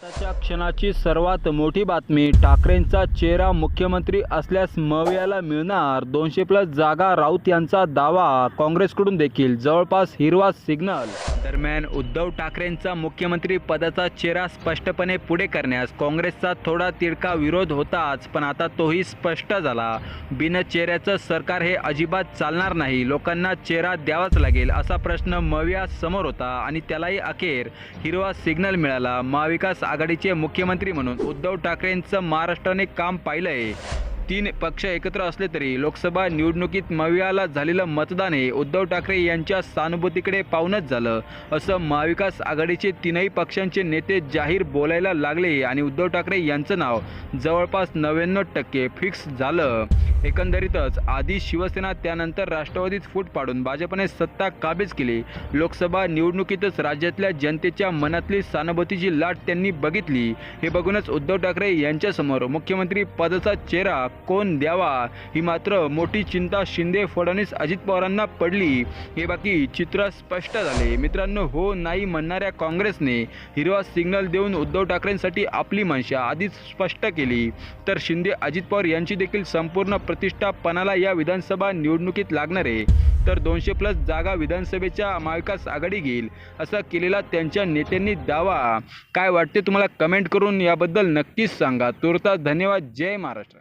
आताच्या क्षणाची सर्वात मोठी बातमी ठाकरेंचा चेहरा मुख्यमंत्री असल्यास मवियाला मिळणार. दोनशे प्लस जागा राऊत यांचा दावा काँग्रेसकडून देखील. जवळपास हिरवा सिग्नल. दरम्यान उद्धव ठाकरेंचा मुख्यमंत्री पदाचा चेहरा स्पष्टपणे पुढे करण्यास काँग्रेसचा थोडा तिडका विरोध होताच पण आता तोही स्पष्ट झाला. बिन चेहऱ्याचं सरकार हे अजिबात चालणार नाही. लोकांना चेहरा द्यावाच लागेल असा प्रश्न मविया समोर होता आणि त्यालाही अखेर हिरवा सिग्नल मिळाला. महाविकास आघाडीचे मुख्यमंत्री म्हणून उद्धव ठाकरेंचं महाराष्ट्राने काम पाहिलं आहे तीन पक्ष एकत्र असले तरी लोकसभा निवडणुकीत मवियाला झालेलं मतदान हे उद्धव ठाकरे यांच्या सहानुभूतीकडे पाहूनच झालं. असं महाविकास आघाडीचे तीनही पक्षांचे नेते जाहीर बोलायला लागले आणि उद्धव ठाकरे यांचं नाव जवळपास नव्याण्णव टक्के फिक्स झालं. एकंदरीतच आधी शिवसेना त्यानंतर राष्ट्रवादीत फूट पाडून भाजपने सत्ता काबीज केली. लोकसभा निवडणुकीतच राज्यातल्या जनतेच्या मनातली सहानुभूतीची लाट त्यांनी बघितली. हे बघूनच उद्धव ठाकरे यांच्यासमोर मुख्यमंत्री पदाचा चेहरा कोण द्यावा ही मात्र मोठी चिंता शिंदे फडणवीस अजित पवारांना पडली. हे बाकी चित्र स्पष्ट झाले. मित्रांनो हो नाही म्हणणाऱ्या काँग्रेसने हिरवा सिग्नल देऊन उद्धव ठाकरेंसाठी आपली मनशा आधीच स्पष्ट केली. तर शिंदे अजित पवार यांची देखील संपूर्ण प्रतिष्ठापणाला या विधानसभा निवडणुकीत लागणार. आहे तर दोनशे प्लस जागा विधानसभेच्या महाविकास आघाडी घेईल असा केलेला त्यांच्या नेत्यांनी दावा. काय वाटते तुम्हाला कमेंट करून याबद्दल नक्कीच सांगा. तुर्तास धन्यवाद. जय महाराष्ट्र.